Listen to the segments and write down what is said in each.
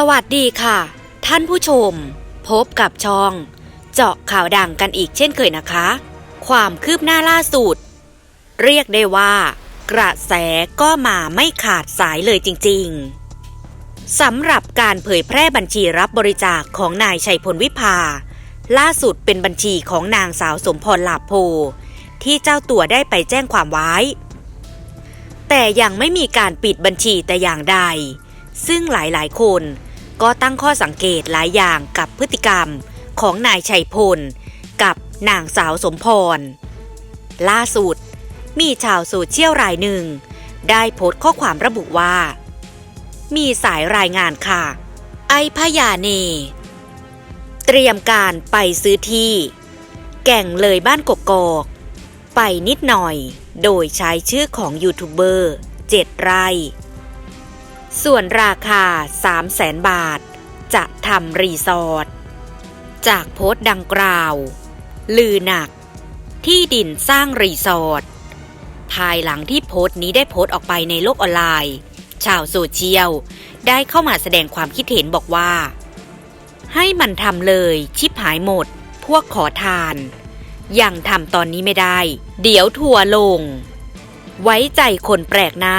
สวัสดีค่ะ ท่านผู้ชม พบกับช่อง เจาะข่าวดังกันอีกเช่นเคยนะคะ ความคืบหน้าล่าสุด เรียกได้ว่า กระแสก็มาไม่ขาดสายเลยจริงๆสำหรับการเผยแพร่บัญชีรับบริจาคของนายชัยพลวิภา ล่าสุดเป็นบัญชีของนางสาวสมพรหลาโพ ที่เจ้าตัวได้ไปแจ้งความไว้ แต่ยังไม่มีการปิดบัญชีแต่อย่างใดซึ่งหลายๆ คน ก็ตั้งข้อสังเกตหลายอย่างกับพฤติกรรมของนายชัยพล กับนางสาวสมพร ล่าสุด มีชาวโซเชียลรายหนึ่ง ได้โพสต์ข้อความระบุว่า มีสายรายงานค่ะ ไอพยาเน เตรียมการไปซื้อที่ แก่งเลยบ้านกกอก ไปนิดหน่อยโดยใช้ชื่อของยูทูบเบอร์7ไร่ ส่วนราคา 3 0 0แสนบาท จะทำรีสอร์ท จากโพสต์ดังกล่าว ลือหนัก ที่ดินสร้างรีสอร์ท ภายหลังที่โพสต์นี้ได้โพสต์ออกไปในโลกออนไลน์ ชาวโซเชียล ได้เข้ามาแสดงความคิดเห็นบอกว่า ให้มันทำเลยชิบหายหมด พวกขอทาน ยังทำตอนนี้ไม่ได้ เดี๋ยวทัวลง ไว้ใจคนแปลกหน้า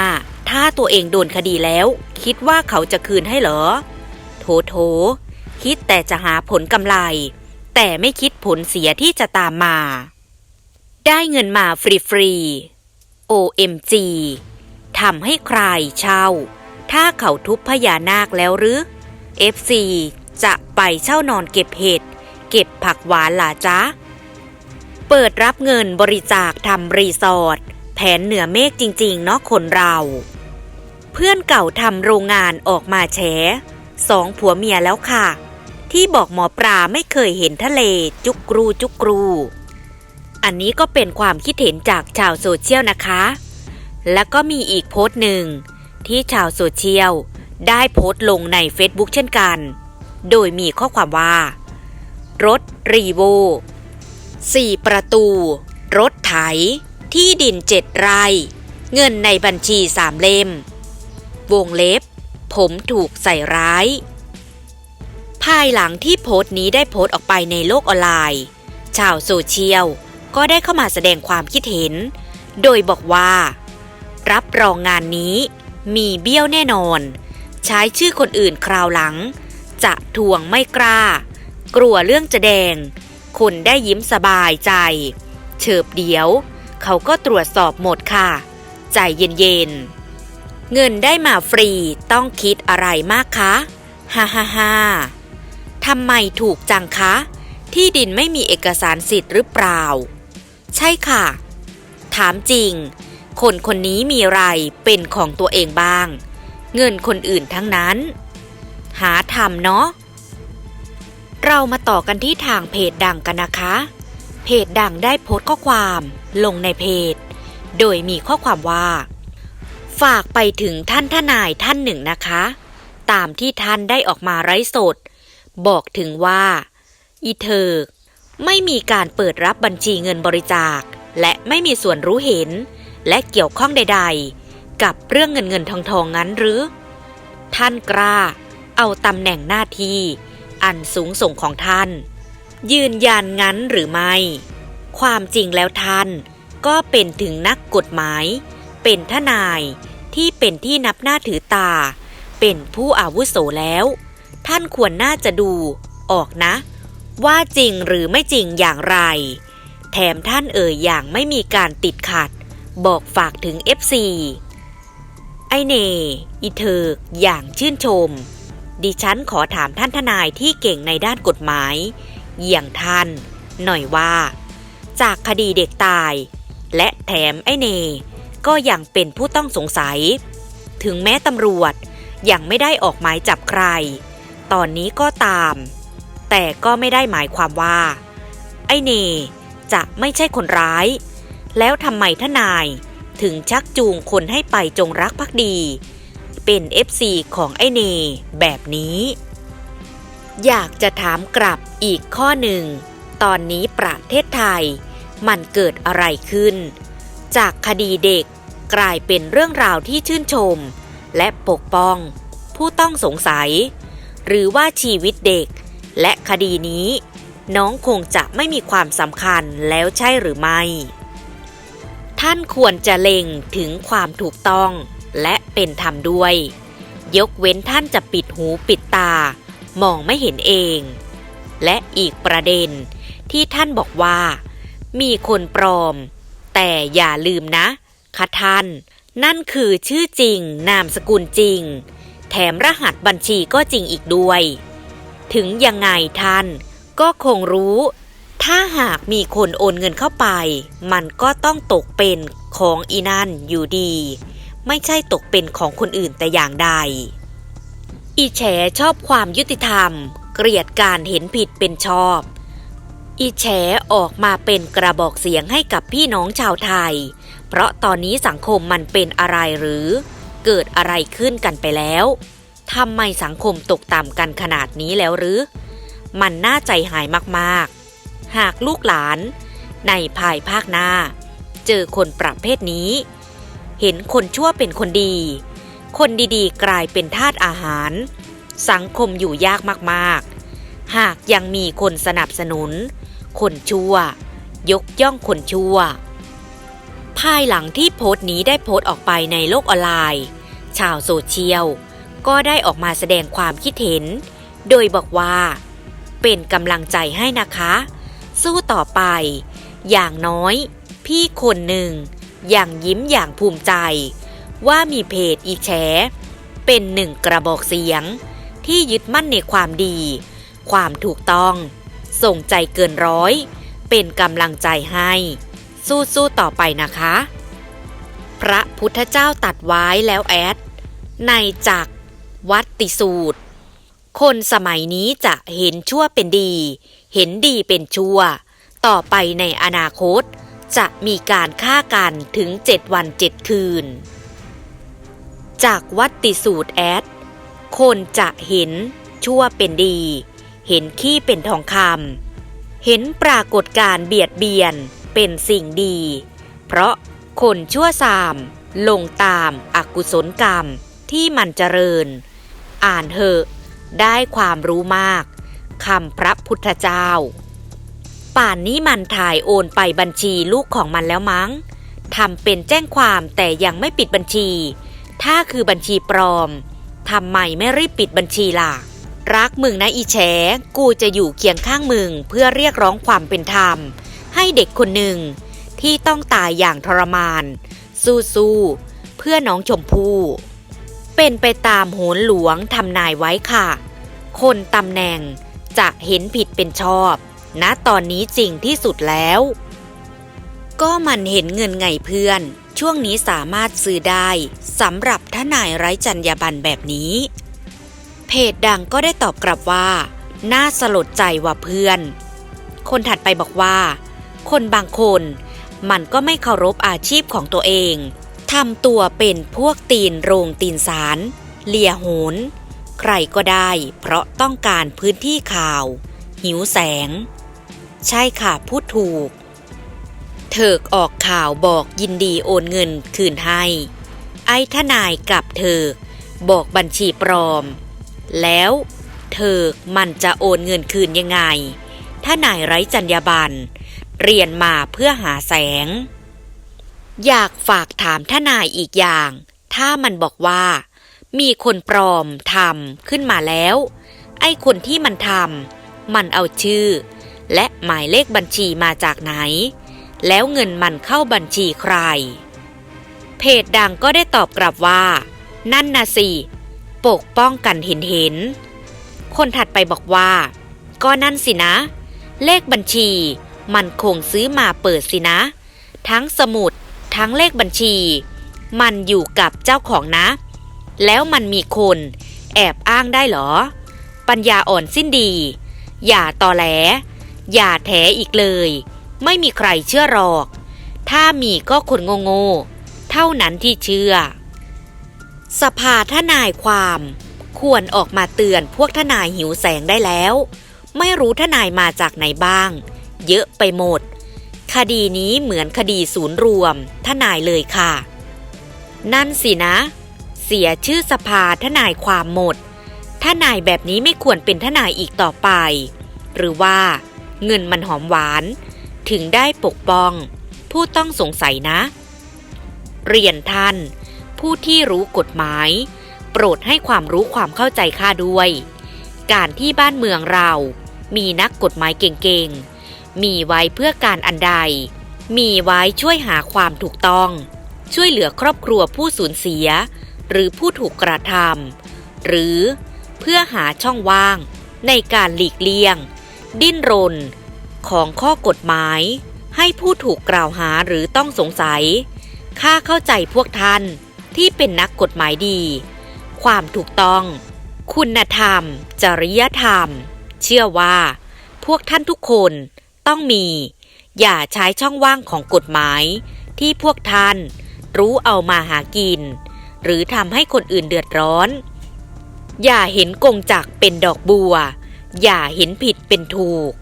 ถ้าตัวเองโดนคดีแล้ว คิดว่าเขาจะคืนให้เหรอ โถโถ คิดแต่จะหาผลกำไร แต่ไม่คิดผลเสียที่จะตามมา ได้เงินมาฟรีๆ OMG ทำให้ใครเช่า ถ้าเขาทุบพญานาคแล้วหรือ FC จะไปเช่านอนเก็บเห็ด เก็บผักหวานหล่ะจ๊ะ เปิดรับเงินบริจาคทำรีสอร์ทแผนเหนือเมฆจริง ๆ เนาะคนเรา เพื่อนเก่าทำโรงงานออกมาแฉสองผัวเมียแล้วค่ะ ที่บอกหมอปลาไม่เคยเห็นทะเลจุกกรูจุกกรู อันนี้ก็เป็นความคิดเห็นจากชาวโซเชียลนะคะ แล้วก็มีอีกโพสต์หนึ่ง ที่ชาวโซเชียลได้โพสต์ลงใน Facebook เช่นกัน โดยมีข้อความว่า รถรีโวสี่ประตู รถไถ ที่ดินเจ็ดไร่ เงินในบัญชีสามเล่ม วงเล็บ ผมถูกใส่ร้าย ภายหลังที่โพสต์นี้ได้โพสต์ออกไปในโลกออนไลน์ ชาวโซเชียลก็ได้เข้ามาแสดงความคิดเห็น โดยบอกว่า รับรองงานนี้มีเบี้ยวแน่นอน ใช้ชื่อคนอื่นคราวหลัง จะทวงไม่กล้า กลัวเรื่องจะแดงคนได้ยิ้มสบายใจ เฉิบเดียว เขาก็ตรวจสอบหมดค่ะ ใจเย็นๆ เงินได้มาฟรีต้องคิดอะไรมากคะ ฮ่าฮ่าฮ่าทำไมถูกจังคะ ที่ดินไม่มีเอกสารสิทธิ์หรือเปล่า ใช่ค่ะ ถามจริง คนคนนี้มีอะไรเป็นของตัวเองบ้าง เงินคนอื่นทั้งนั้น หาทำเนาะ เรามาต่อกันที่ทางเพจดังกันนะคะ เพจดังได้โพสต์ข้อความลงในเพจ โดยมีข้อความว่า ฝากไปถึงท่านทนายท่านหนึ่งนะคะ ตามที่ท่านได้ออกมาไร้สด บอกถึงว่า อีเธอ ไม่มีการเปิดรับบัญชีเงินบริจาค และไม่มีส่วนรู้เห็น และเกี่ยวข้องใด ๆ กับเรื่องเงินเงินทองทองงั้นหรือ ท่านกล้า เอาตำแหน่งหน้าที่ อันสูงส่งของท่าน ยืนยันงั้นหรือไม่ ความจริงแล้วท่าน ก็เป็นถึงนักกฎหมาย เป็นทนาย ที่เป็นที่นับหน้าถือตา เป็นผู้อาวุโสแล้ว ท่านควรน่าจะดู ออกนะ ว่าจริงหรือไม่จริงอย่างไร แถมท่านเอ่ยอย่างไม่มีการติดขัด บอกฝากถึง FC ไอเนอีเธออย่างชื่นชม ดิฉันขอถามท่านทนายที่เก่งในด้านกฎหมาย อย่างท่าน หน่อยว่า จากคดีเด็กตาย และแถมไอเน ก็ยังเป็นผู้ต้องสงสัย ถึงแม้ตำรวจยังไม่ได้ออกหมายจับใคร ตอนนี้ก็ตาม แต่ก็ไม่ได้หมายความว่า ไอเน จะไม่ใช่คนร้าย แล้วทำไมทนายถึงชักจูงคนให้ไปจงรักภักดี เป็น FC ของไอเน แบบนี้ อยากจะถามกลับอีกข้อหนึ่ง ตอนนี้ประเทศไทย มันเกิดอะไรขึ้น จากคดีเด็กกลายเป็นเรื่องราวที่ชื่นชม และปกป้อง ผู้ต้องสงสัย หรือว่าชีวิตเด็ก และคดีนี้ น้องคงจะไม่มีความสำคัญแล้วใช่หรือไม่ ท่านควรจะเล็งถึงความถูกต้องและเป็นธรรมด้วย ยกเว้นท่านจะปิดหูปิดตา มองไม่เห็นเอง และอีกประเด็นที่ท่านบอกว่า มีคนปลอม แต่อย่าลืมนะคะท่าน นั่นคือชื่อจริง นามสกุลจริง แถมรหัสบัญชีก็จริงอีกด้วย ถึงยังไงท่าน ก็คงรู้ ถ้าหากมีคนโอนเงินเข้าไป มันก็ต้องตกเป็นของอีนั่นอยู่ดี ไม่ใช่ตกเป็นของคนอื่นแต่อย่างใด อีแฉชอบความยุติธรรม เกลียดการเห็นผิดเป็นชอบ อีแฉออกมาเป็นกระบอกเสียงให้กับพี่น้องชาวไทย เพราะตอนนี้สังคมมันเป็นอะไรหรือ เกิดอะไรขึ้นกันไปแล้วทำไมสังคมตกต่ำกันขนาดนี้แล้วหรือ มันน่าใจหายมากๆ หากลูกหลาน ในภายภาคหน้า เจอคนประเภทนี้ เห็นคนชั่วเป็นคนดี คนดีๆ กลายเป็นทาสอาหาร สังคมอยู่ยากมากๆ หากยังมีคนสนับสนุน คนชั่ว ยกย่องคนชั่ว ภายหลังที่โพสต์นี้ได้โพสต์ออกไปในโลกออนไลน์ ชาวโซเชียล ก็ได้ออกมาแสดงความคิดเห็น โดยบอกว่า เป็นกำลังใจให้นะคะ สู้ต่อไป อย่างน้อย พี่คนหนึ่ง อยังยิ้มอย่างภูมิใจ ว่ามีเพจอีแฉเป็นหนึ่งกระบอกเสียงที่ยึดมั่นในความดี ความถูกต้อง ส่งใจเกินร้อย เป็นกำลังใจให้ สู้ๆต่อไปนะคะ พระพุทธเจ้าตัดไว้แล้วแอด ในจักวัดติสูตร คนสมัยนี้จะเห็นชั่วเป็นดี เห็นดีเป็นชั่ว ต่อไปในอนาคต จะมีการฆ่ากันถึงเจ็ดวันเจ็ดคืน จากวัดติสูตรแอด คนจะเห็นชั่วเป็นดี เห็นขี้เป็นทองคำเห็นปรากฏการ์เบียดเบียนเป็นสิ่งดี เพราะคนชั่วสามลงตามอากุศลกรรมที่มันเจริญ อ่านเถอะได้ความรู้มากคำพระพุทธเจ้า ป่านนี้มันถ่ายโอนไปบัญชีลูกของมันแล้วมั้งทำเป็นแจ้งความแต่ยังไม่ปิดบัญชี ถ้าคือบัญชีปลอมทำไมไม่รีบปิดบัญชีล่ะ รักมึงนะอีแฉ กูจะอยู่เคียงข้างมึงเพื่อเรียกร้องความเป็นธรรม ให้เด็กคนหนึ่งที่ต้องตายอย่างทรมาน สู้ๆเพื่อน้องชมพู่เป็นไปตามโหนหลวงทำนายไว้ค่ะ คนตำแหน่งจะเห็นผิดเป็นชอบณตอนนี้จริงที่สุดแล้ว ก็มันเห็นเงินไงเพื่อน ช่วงนี้สามารถซื้อได้สำหรับทนายไร้จรรยาบรรณแบบนี้ เพจดังก็ได้ตอบกลับว่า น่าสลดใจว่าเพื่อน คนถัดไปบอกว่า คนบางคนมันก็ไม่เคารพอาชีพของตัวเองทำตัวเป็นพวกตีนโรงตีนสาร เลียโหน ใครก็ได้ เพราะต้องการพื้นที่ข่าว หิวแสง ใช่ค่ะพูดถูก เถิกออกข่าวบอกยินดีโอนเงินคืนให้ ไอ้ทนายกับเถิกบอกบัญชีปลอม แล้วเถิกมันจะโอนเงินคืนยังไง ถ้านายไร้จรรยาบรรณเรียนมาเพื่อหาแสง อยากฝากถามทนายอีกอย่าง ถ้ามันบอกว่า มีคนปลอมทำขึ้นมาแล้ว ไอ้คนที่มันทำมันเอาชื่อ และหมายเลขบัญชีมาจากไหน แล้วเงินมันเข้าบัญชีใคร เพจดังก็ได้ตอบกลับว่า นั่นนะสิ ปกป้องกันเห็นเห็น คนถัดไปบอกว่า ก็นั่นสินะ เลขบัญชี มันคงซื้อมาเปิดสินะ ทั้งสมุด ทั้งเลขบัญชี มันอยู่กับเจ้าของนะ แล้วมันมีคนแอบอ้างได้เหรอ ปัญญาอ่อนสิ้นดี อย่าตอแหล อย่าแถอีกเลย ไม่มีใครเชื่อหรอก ถ้ามีก็คนโง่ๆเท่านั้นที่เชื่อ สภาทนายความ ควรออกมาเตือนพวกทนายหิวแสงได้แล้ว ไม่รู้ทนายมาจากไหนบ้าง เยอะไปหมด คดีนี้เหมือนคดีศูนย์รวม ทนายเลยค่ะ นั่นสินะ เสียชื่อสภาทนายความหมดถ้านายแบบนี้ไม่ควรเป็นทนายอีกต่อไป หรือว่า เงินมันหอมหวาน ถึงได้ปกป้อง ผู้ต้องสงสัยนะ เรียนท่าน ผู้ที่รู้กฎหมาย โปรดให้ความรู้ความเข้าใจข้าด้วย การที่บ้านเมืองเรา มีนักกฎหมายเก่งๆ มีไว้เพื่อการอันใด มีไว้ช่วยหาความถูกต้อง ช่วยเหลือครอบครัวผู้สูญเสีย หรือผู้ถูกกระทำหรือเพื่อหาช่องว่าง ในการหลีกเลี่ยง ดิ้นรน ของข้อกฎหมายให้ผู้ถูกกล่าวหาหรือต้องสงสัย ข้าเข้าใจพวกท่าน ที่เป็นนักกฎหมายดี ความถูกต้อง คุณธรรม จริยธรรม เชื่อว่า พวกท่านทุกคนต้องมี อย่าใช้ช่องว่างของกฎหมาย ที่พวกท่านรู้เอามาหากิน หรือทำให้คนอื่นเดือดร้อน อย่าเห็นกงจักเป็นดอกบัว อย่าเห็นผิดเป็นถูก